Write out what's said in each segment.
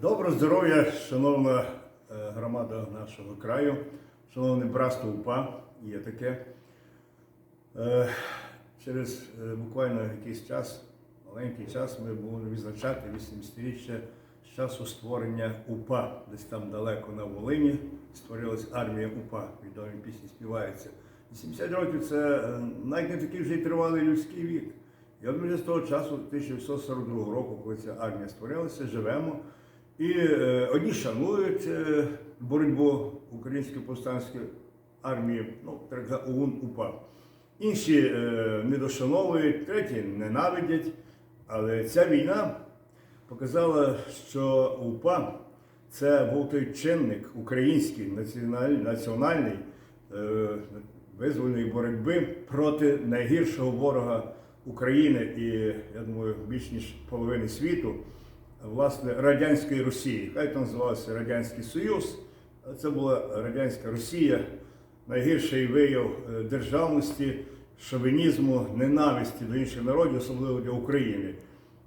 Доброго здоров'я, шановна е, громада нашого краю, шановне братство УПА, є таке. Е, Через е, буквально якийсь час, маленький час, ми будемо відзначати 80-річчя з часу створення УПА. Десь там далеко на Волині створилась армія УПА, відомі пісні співаються. 80 років це навіть не такий вже й тривалий людський вік. І от ми з того часу, 1942 року, коли ця армія створилася, живемо. І е, одні шанують е, боротьбу української повстанської армії, ну, так за ОУН УПА. Інші е, недошановують, треті ненавидять. Але ця війна показала, що УПА це був той чинник український, національний, національний визвольної боротьби проти найгіршого ворога України і, я думаю, більш ніж половини світу, власне, радянської Росії. Хай там називався Радянський Союз, це була радянська Росія, найгірший вияв е, державності, шовінізму, ненависті до інших народів, особливо для України.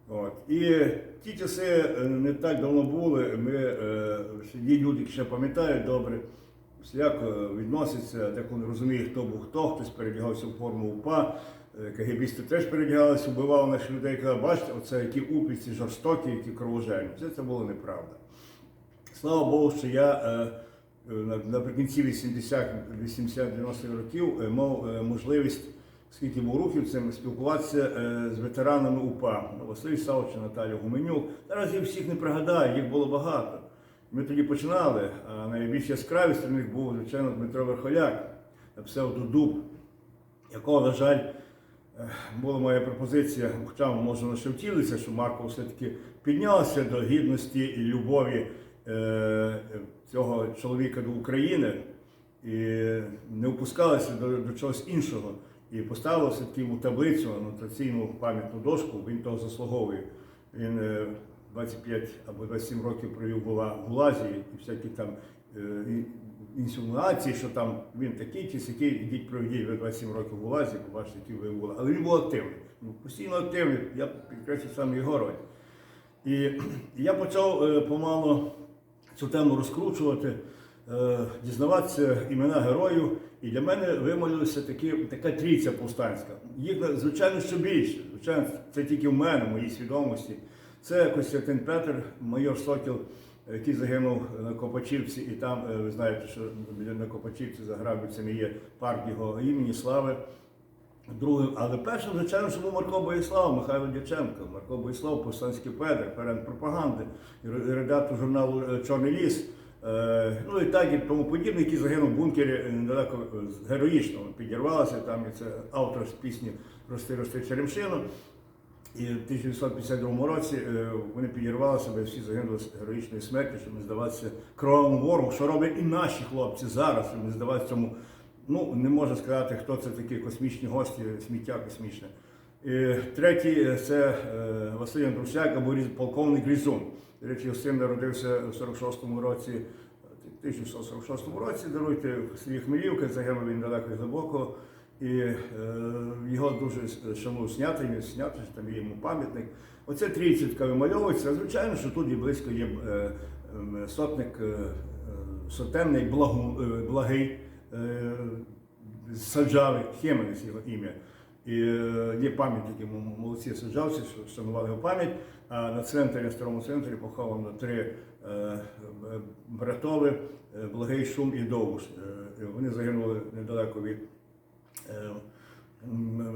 От. І ті часи е, не так давно були. Ми е, люди, ще пам'ятають добре, як відносяться, деколи не розуміє, хто був хто, хтось передягався в форму УПА. е, КГБісти теж передягалися, вбивали наших людей. Казали, бачите, оце які упиці жорстокі, які кровожерні. Все це було неправда. Слава Богу, що я е, е, на- наприкінці 80-90-х років мав можливість, скільки був рухівцем, спілкуватися е, з ветеранами УПА. Василь Савчин, Наталя Гуменюк. Зараз я всіх не пригадаю, їх було багато. Ми тоді починали, а найбільш яскравий серед них був, звичайно, Дмитро Верхоляк, написав Дудуб, якого, на жаль, е, була моя пропозиція, хоча може вона ще втілиться, що Марко все-таки піднявся до гідності і любові е, цього чоловіка до України і не опускалися до, до чогось іншого. І поставили все-таки йому таблицю, анотаційну пам'ятну дошку, він того заслуговує. Він е, 25 або 27 років провів була в Гулазі і всякі там е, інсинуації, що там він такий чи сякий, ідіть проведіть ви 27 років в Гулазі, побачите, які ви були. Але він був активний. Ну, постійно активний, я підкреслю саме його роль. І я почав е, помалу цю тему розкручувати, е, дізнаватися імена героїв. І для мене вимолилася такі, така трійця повстанська. Їх, звичайно, що більше. Звичайно, це тільки в мене, в моїй свідомості. Це Костянтин Петр, майор Сокіл, який загинув на Копачівці, і там, е, ви знаєте, що на Копачівці за Грабівцями є парк його імені, слави. Другим, але першим, звичайно, що був Марко Боїслав, Михайло Дяченко. Марко Боїслав, повстанський педер, перед пропаганди, редактор журналу е, Чорний ліс. Е, ну і так і тому подібне, який загинув в бункері е, недалеко е, героїчно. Підірвалося, там і це автор з пісні Рости, рости Черемшину. І в 1952 році е, вони підірвалися, бо всі загинули з героїчної смерті, щоб не здаватися кровавому ворогу, що роблять і наші хлопці зараз, щоб не здаватися цьому. Ну, не можна сказати, хто це такі космічні гості, сміття космічне. І третій е, це е, Василь Андрусяк або полковник Різун. До речі, його син народився в 46-му році, 1646 році, даруйте, селі Хмелівка, загинув він далеко і глибоко. І е, його дуже шанув снятий, він снятий, там є йому пам'ятник. Оце трійці вимальовується. Звичайно, що тут і близько є е, ем, сотник е, е, сотенний благу, е, благий е, Саджави, Хеменець його ім'я. І е, є пам'ятники йому молодці саджавці, що вшанували його пам'ять. А на центрі, на старому центрі поховано три е, е, братови, е, Благий Шум і Довбуш. Е, Вони загинули недалеко від е,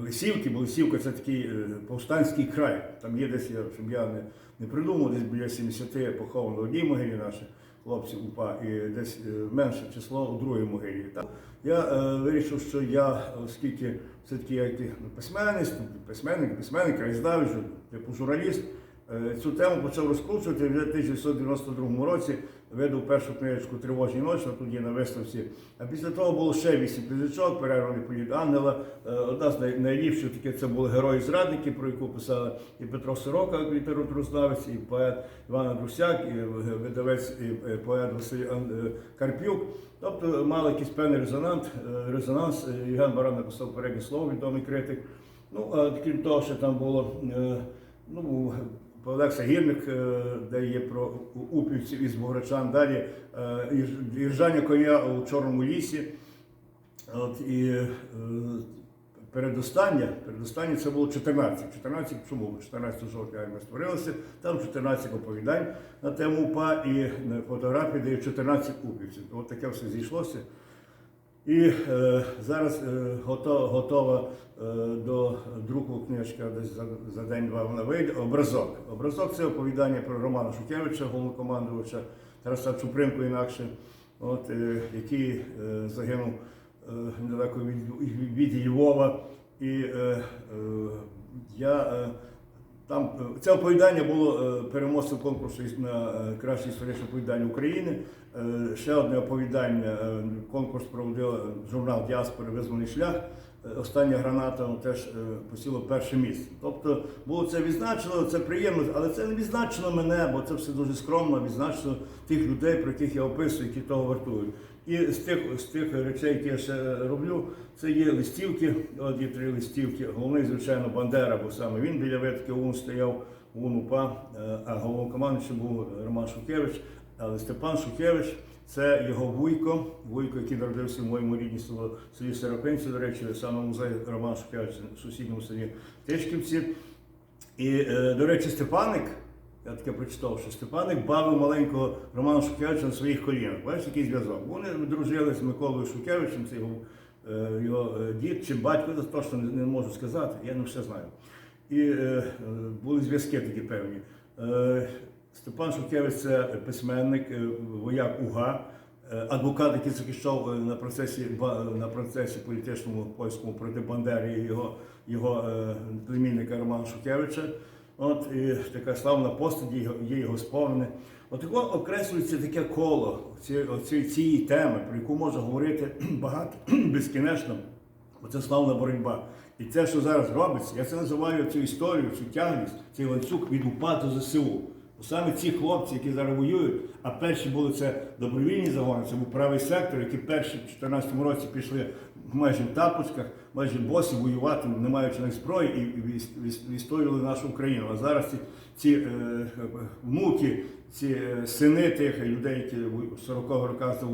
Лисівки, бо Лисівка це такий е, повстанський край. Там є десь, я, щоб я не, не придумав, десь біля 70 поховано в одній могилі наших хлопців УПА, і десь е, менше число у другій могилі. Так. Я е, вирішив, що я, оскільки все-таки я ну, письменник, письменник, письменник, краєзнавець, типу журналіст, е, цю тему почав розкручувати вже в 1992 році. Видав першу книжку Тривожні ночі, є на виставці. А після того було ще вісім книжечок, перерваний політ ангела. Е, Одна з найліпших таке це були герої-зрадники, про яку писали і Петро Сорока, літературознавець, і поет Іван Андрусяк, і видавець і е, поет Василь е, Карпюк. Тобто мали якийсь певний резонанс. резонанс. Євген Баран написав переднє слово, відомий критик. Ну, а крім того, що там було ну, Олекса Гірник, е, де є про упівців із Бограчан, далі е, ір- іржання коня у Чорному лісі. От, і е, передостання, передостання це було 14. 14 чому? 14 жовтня як ми створилися, там 14 оповідань на тему УПА і фотографії дають 14 упівців. От таке все зійшлося. І е, зараз е, готова, готова е, до друку книжка десь за, за день-два вона вийде. Образок. Образок це оповідання про Романа Шукевича, головнокомандувача Тараса Чупринку інакше, от, е, який е, загинув е, недалеко від, від Львова. І е, е, я е, там е, це оповідання було е, переможцем конкурсу на е, краще історичне оповідання України. Ще одне оповідання. Конкурс проводив журнал Діаспори Визваний шлях. Е, Остання граната теж е, посіло перше місце. Тобто було це відзначено, це приємно, але це не відзначено мене, бо це все дуже скромно, відзначено тих людей, про яких я описую, які того вартують. І з тих, з тих речей, які я ще роблю, це є листівки. От є три листівки. Головний, звичайно, Бандера, бо саме він біля витки ОУН стояв, ОУН УПА, е, а головнокомандуючим був Роман Шухевич. Але Степан Шухевич це його вуйко, вуйко, який народився в моєму рідній село селі Серафинці, до речі, саме музей Роман Шухевич в сусідньому селі Тишківці. І, е, до речі, Степаник, я таке прочитав, що Степаник бавив маленького Романа Шухевича на своїх колінах. Бачиш, який зв'язок. Вони дружили з Миколою Шухевичем, це його, е, його е, дід чи батько, я точно не, можу сказати, я не все знаю. І були зв'язки такі певні. Степан Шухевич це письменник, е, вояк УГА, е, адвокат, який захищав е, на процесі на процесі політичному польському проти Бандери і його, його племінника Романа Шухевича. От і така славна постать, є його- є його спомини. От окреслюється таке коло ці- оці- цієї теми, про яку можна говорити багато безкінечно. Оце славна боротьба. І те, що зараз робиться, я це називаю цю історію, цю тягність, цей ланцюг від УПА до ЗСУ. Саме ці хлопці, які зараз воюють, а перші були це добровільні загони, це був правий сектор, які перші в 2014 році пішли майже в тапочках, майже босі воювати, не маючи на зброї, і відстоювали нашу Україну. А зараз ці, ці е, внуки, ці е, сини тих людей, які в 40-х роках е,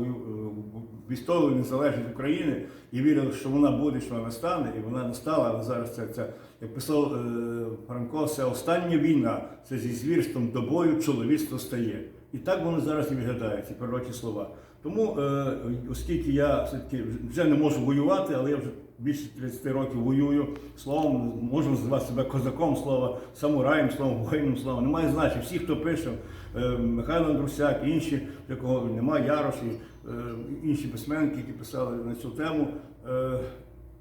відстоювали незалежність України і вірили, що вона буде, що вона настане, і вона настала, але зараз це, це як писав е, Франко, це остання війна, це зі звірством до бою чоловічство стає. І так воно зараз і виглядає, ці пророчі слова. Тому, е, оскільки я все-таки вже не можу воювати, але я вже більше 30 років воюю словом, можу називати себе козаком слова, самураєм, словом, воїном слова. Немає значення. Всі, хто пише, е, Михайло Андрусяк, інші, якого немає Ярош, і, е, інші письменники, які писали на цю тему.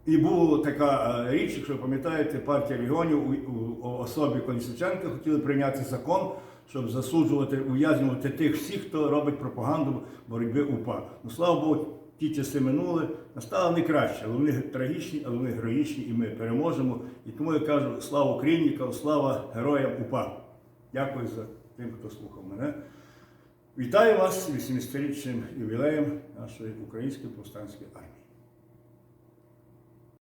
І була така річ, якщо ви пам'ятаєте, партія регіонів у, особі Колісниченка хотіли прийняти закон, щоб засуджувати, ув'язнювати тих всіх, хто робить пропаганду боротьби УПА. Ну слава Богу, ті часи минули, настало не краще, але вони трагічні, але вони героїчні, і ми переможемо. І тому я кажу слава Україні, кажу, слава героям УПА. Дякую за тим, хто слухав мене. Вітаю вас з 80-річним ювілеєм нашої української повстанської армії.